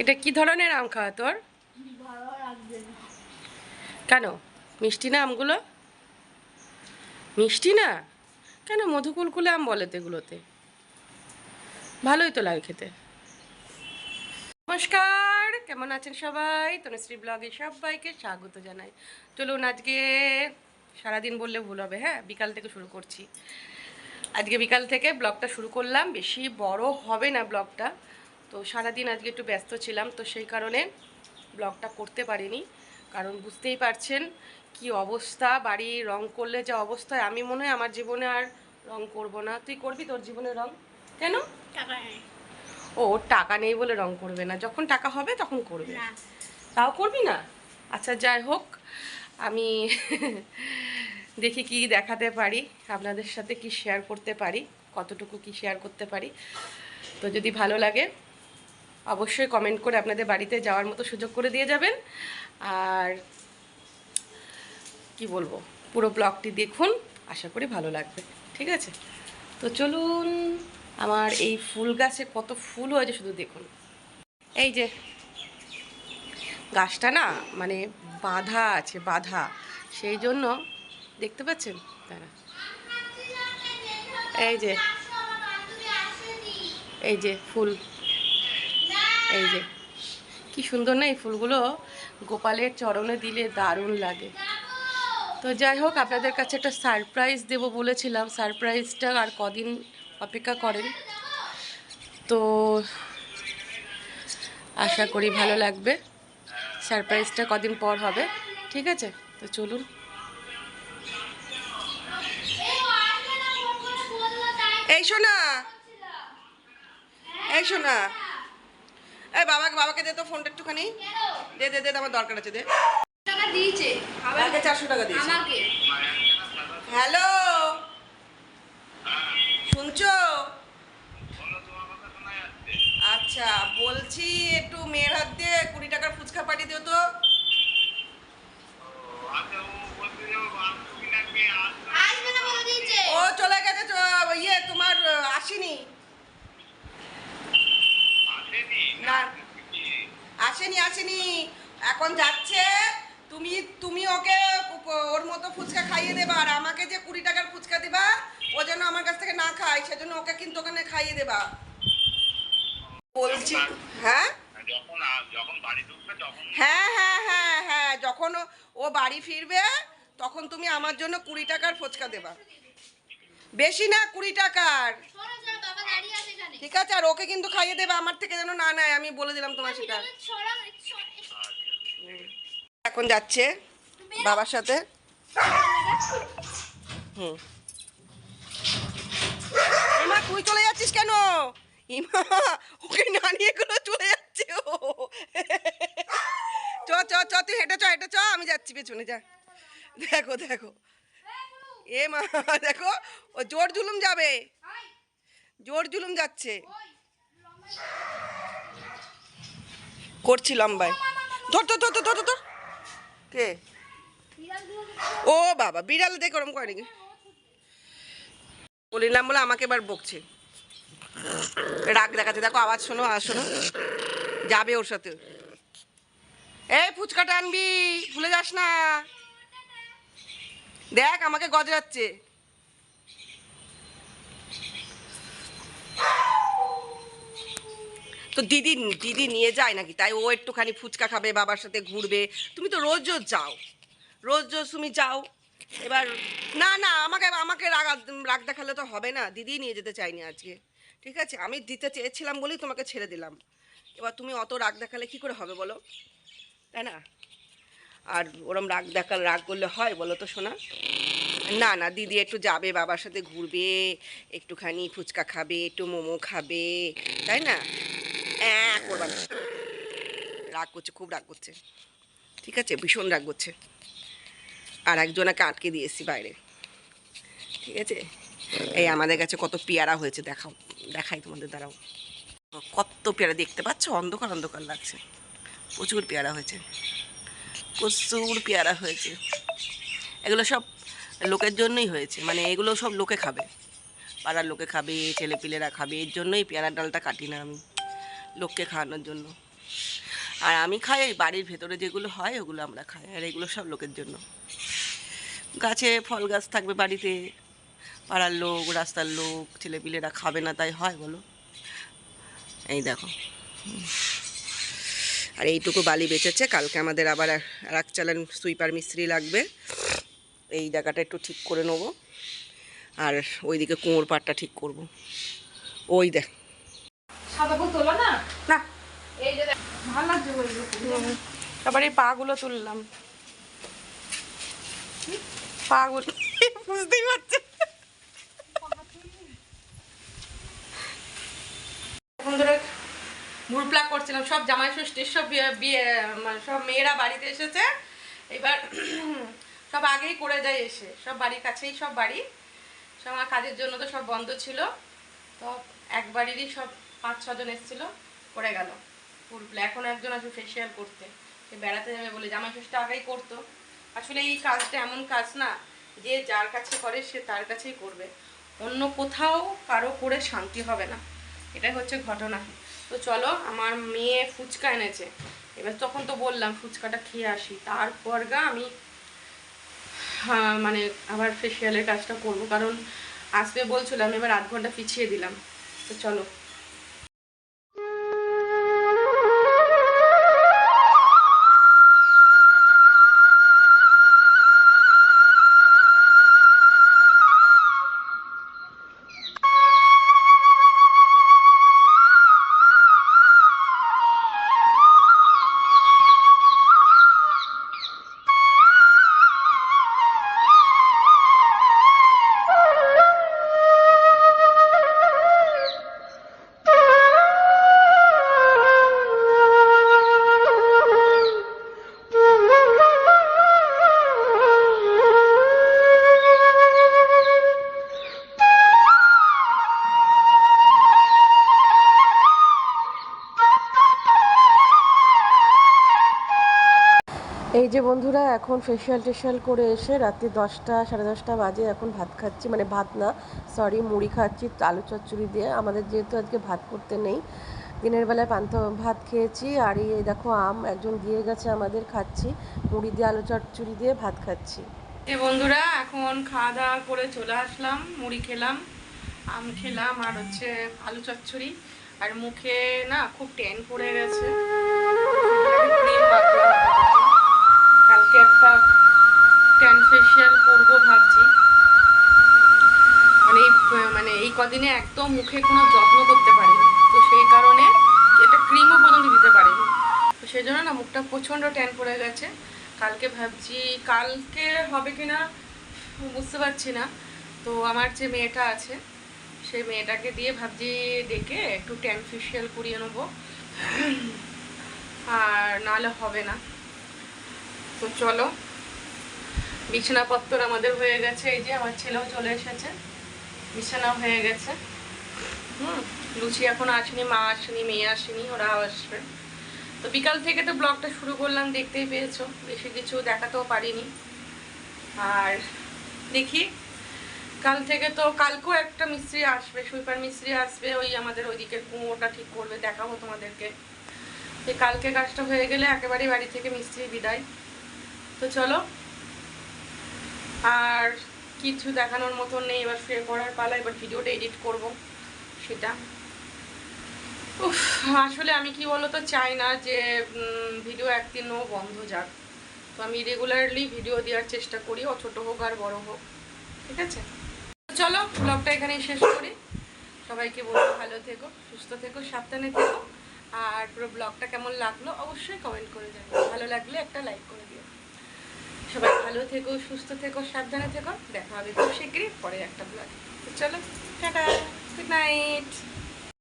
এটা কি ধরনের আম খাওয়া তোর? কেন? মিষ্টি না আমগুলো? মিষ্টি না? কেন মধুকুলকুলে আম বলে তো এগুলোতে? ভালোই তো লাগে খেতে। নমস্কার, কেমন আছেন সবাই? তনুশ্রী ব্লগে সবাইকে স্বাগত জানাই। চলুন আজকে সারাদিন বললে ভুল হবে হ্যাঁ? বিকাল থেকে শুরু করছি। আজকে বিকাল থেকে ব্লগটা শুরু করলাম। বেশি বড় হবে না ব্লগটা। তো সারাদিন আজকে একটু ব্যস্ত ছিলাম তো সেই কারণে ব্লগটা করতে পারিনি। কারণ বুঝতেই পারছেন কি অবস্থা বাড়ি রং করলে যা অবস্থা আমি মনে হয় আমার জীবনে আর রং করব না। তুই করবি তোর জীবনে রং? কেন? টাকা নেই। ও ওর টাকা নেই বলে রং করবে না। যখন টাকা হবে তখন করবে। তাও করবি না? আচ্ছা যাই হোক আমি দেখি কি দেখাতে পারি আপনাদের সাথে কি শেয়ার করতে পারি কতটুকু কি শেয়ার করতে পারি। তো যদি ভালো লাগে অবশ্যই কমেন্ট করে আপনাদের বাড়িতে যাওয়ার মতো সুযোগ করে দিয়ে যাবেন। আর কি বলব, পুরো ব্লগটি দেখুন, আশা করি ভালো লাগবে, ঠিক আছে? তো চলুন, আমার এই ফুল গাছে কত ফুল হয়েছে শুধু দেখুন। এই যে, গাছটা না মানে বাধা আছে, বাধা, সেই জন্য, দেখতে পাচ্ছেন? তারা এই যে এই যে ফুল এই যে, কি সুন্দর না এই ফুলগুলো গোপালের চরণে দিলে দারুণ লাগে। তো যাই হোক, আপনাদের কাছে একটা সারপ্রাইজ দেব বলেছিলাম। সারপ্রাইজটা আর কদিন অপেক্ষা করেন। তো আশা করি ভালো লাগবে। সারপ্রাইজটা কদিন পর হবে, ঠিক আছে? তো চলুন। এই শোনা এই শোনা এই বাবাকে বাবাকে দে তো ফোনটা একটুখানি। দে দে দে আমার দরকার আছে দে। টাকা দিয়েছে। আমাকে চারশো টাকা দিয়েছে। আমাকে। হ্যালো? শুনছো? আচ্ছা বলছি একটু মেয়ের হাত দিয়ে কুড়ি টাকার ফুচকা পাঠিয়ে দিও তো আসবে না বলে দিয়েছে ও চলে গেছে তো ইয়ে তোমার আহ, আসেনি না আসেনি আসেনি এখন যাচ্ছে তুমি তুমি ওকে ও- ওর মতো ফুচকা খাইয়ে দেবা আর আমাকে যে কুড়ি টাকার ফুচকা দেবা ও যেন আমার কাছ থেকে না খায় সেজন্য ওকে কিন্তু ওখানে খাইয়ে দেবা। বলছি হ্যাঁ? হ্যাঁ হ্যাঁ হ্যাঁ হ্যাঁ যখন ও- ও বাড়ি ফিরবে তখন তুমি আমার জন্য কুড়ি টাকার ফুচকা দেবা। বেশি না কুড়ি টাকার। ঠিক আছে আর ওকে কিন্তু খাইয়ে দেবে আমার থেকে যেন না নেয় আমি বলে দিলাম তোমার সেটা। এখন যাচ্ছে বাবার সাথে। হুম। তুই চলে যাচ্ছিস কেন? ইমা, ওকে না নিয়ে কোনো চলে যাচ্ছে ও। চ চ চ, তুই হেঁটে চ হেঁটে চ, আমি যাচ্ছি পেছনে, যা। দেখো দেখো। এ মা, দেখো, ও জোর জুলুম যাবে। জোর জুলুম যাচ্ছে। করছি লম্বায়। ধর ধর ধর ধর ধর। কে? ও বাবা, বিড়াল দেখে ওরম করে নাকি? বলিলাম বলে আমাকে এবার বকছে। রাগ দেখাচ্ছে। দেখো, আওয়াজ শোনো আর শোনো। যাবে ওর সাথে। এই ফুচকাটা আনবি ভুলে যাস না। দেখ, আমাকে গজরাচ্ছে। তো দিদি দিদি নিয়ে যায় নাকি? তাই ও একটুখানি ফুচকা খাবে, বাবার সাথে ঘুরবে। তুমি তো রোজ রোজ যাও। রোজ রোজ তুমি যাও। এবার, না না, আমাকে আমাকে রাগ রাগ দেখালে তো হবে না। দিদি নিয়ে যেতে চাইনি আজকে। ঠিক আছে? আমি দিতে চেয়েছিলাম বলেই তোমাকে ছেড়ে দিলাম। এবার তুমি অত রাগ দেখালে কি করে হবে বলো? তাই না? আর ওরম রাগ দেখাল, রাগ করলে হয় বলো তো শোনা না না, দিদি একটু যাবে, বাবার সাথে ঘুরবে, একটুখানি ফুচকা খাবে, একটু মোমো খাবে, তাই না। রাগ করছে, খুব রাগ করছে। ঠিক আছে? ভীষণ রাগ করছে। আর একজনাকে আটকে দিয়েছি বাইরে। ঠিক আছে? এই আমাদের কাছে কত পেয়ারা হয়েছে, দেখাও, দেখাই তোমাদের দ্বারাও কত পেয়ারা দেখতে পাচ্ছ? অন্ধকার অন্ধকার লাগছে। প্রচুর পেয়ারা হয়েছে। প্রচুর পেয়ারা হয়েছে। এগুলো সব লোকের জন্যই হয়েছে। মানে এগুলো সব লোকে খাবে। পাড়ার লোকে খাবে, ছেলেপিলেরা খাবে, এর জন্যই পেয়ারার ডালটা কাটি না আমি। লোককে খাওয়ানোর জন্য। আর আমি খাই বাড়ির ভেতরে যেগুলো হয়, ওগুলো আমরা খাই। আর এগুলো সব লোকের জন্য। গাছে ফল গাছ থাকবে বাড়িতে পাড়ার লোক রাস্তার লোক ছেলেপিলেরা খাবে না তাই হয় বলো? এই দেখো। আর এইটুকু বালি বেঁচেছে কালকে আমাদের আবার আর এক চালান সুইপার মিস্ত্রি লাগবে। এই জায়গাটা একটু ঠিক করে নেব। আর ওইদিকে কুঁয়োর পাড়টা ঠিক করব। ওই দেখ। তারপর এই পাগুলো তুললাম। পাগুলো। বুঝতেই পারছি। ধরে করছিলাম। সব জামাই ষষ্ঠীর, সব বিয়ে মানে সব মেয়েরা বাড়িতে এসেছে। এবার সব আগেই করে যায় এসে। সব বাড়ির কাছেই সব বাড়ি। সব আমার কাজের জন্য তো সব বন্ধ ছিল। তো এক বাড়িরই সব পাঁচ, ছজন এসেছিল করে গেল। ফুলপ্লা এখন একজন আসবে ফেসিয়াল করতে। সে বেড়াতে যাবে বলে জামাই ষষ্ঠী আগেই করতো। আসলে এই কাজটা এমন কাজ না যে যার কাছে করে সে তার কাছেই করবে। অন্য কোথাও কারও করে শান্তি হবে না। এটাই হচ্ছে ঘটনা। তো চলো, আমার মেয়ে ফুচকা এনেছে। এবার তখন তো বললাম, ফুচকাটা খেয়ে আসি। তারপর গা আমি মানে আবার ফেসিয়ালের কাজটা করব। কারণ আসবে বলছিলাম, এবার আধ ঘণ্টা পিছিয়ে দিলাম। তো চলো। এই যে বন্ধুরা, এখন ফেসিয়াল টেশিয়াল করে এসে রাত্রি দশটা, সাড়ে দশটা বাজে এখন ভাত খাচ্ছি মানে ভাত না সরি মুড়ি খাচ্ছি, আলু চচ্চড়ি দিয়ে। আমাদের যেহেতু আজকে ভাত করতে নেই, দিনের বেলায় পান্ত ভাত খেয়েছি, আর এই দেখো আম, একজন দিয়ে গেছে আমাদের খাচ্ছি, মুড়ি দিয়ে, আলু চচ্চড়ি দিয়ে ভাত খাচ্ছি। এই বন্ধুরা, এখন খাওয়া দাওয়া করে চলে আসলাম, মুড়ি খেলাম, আম খেলাম, আর হচ্ছে আলু চচ্চড়ি, আর মুখে না খুব টেন পড়ে গেছে। কালকে একটা ট্যান ফেশিয়াল করব ভাবছি। মানে এই মানে এই কদিনে একদম মুখে কোনো যত্ন করতে পারিনি। তো সেই কারণে এটা ক্রিমও পর্যন্ত দিতে পারিনি। তো সেই জন্য না মুখটা প্রচণ্ড ট্যান পড়ে গেছে। কালকে ভাবছি, কালকে হবে কি না বুঝতে পারছি না। তো আমার যে মেয়েটা আছে, সেই মেয়েটাকে দিয়ে ভাবছি ডেকে একটু ট্যান ফেশিয়াল করিয়ে নেব। আর নাহলে হবে না। তো চলো। বিছানাপত্র আমাদের হয়ে গেছে, এই যে আমার ছেলেও চলে এসেছে। বিছানা হয়ে গেছে। হুম, লুচি এখন আসেনি, মা আসেনি, মেয়ে আসেনি ওরা আসবে। তো বিকাল থেকে তো ব্লগটা শুরু করলাম, দেখতেই পেয়েছ। বেশি কিছু দেখাতেও পারিনি। আর দেখি, কাল থেকে তো কালকেও একটা মিস্ত্রি আসবে, সুইপার মিস্ত্রি আসবে, ওই আমাদের ওইদিকের কুয়োটা ঠিক করবে, দেখাবো তোমাদেরকে। কালকে কাজটা হয়ে গেলে একেবারেই বাড়ি থেকে মিস্ত্রি বিদায়। তো চলো। আর কিছু দেখানোর মতন নেই এবার শুয়ে পড়ার পালা এবার ভিডিওটা এডিট করব সেটা। উফ, আসলে আমি কি বলতো চাই না যে ভিডিও একদিনও বন্ধ যাক। তো আমি রেগুলারলি ভিডিও দেওয়ার চেষ্টা করি ও ছোটো হোক আর বড় হোক ঠিক আছে? চলো ব্লগটা এখানেই শেষ করি। সবাইকে বলব ভালো থেকো সুস্থ থেকো সাবধানে থেকো। আর পুরো ব্লগটা কেমন লাগল অবশ্যই কমেন্ট করে জানিও। ভালো লাগলে একটা লাইক করে দিও। সবাই ভালো থেকো, সুস্থ থেকো, সাবধানে থেকো। দেখা হবে খুব শীঘ্রই পরে একটা ব্লগ চলো, টাটা গুড নাইট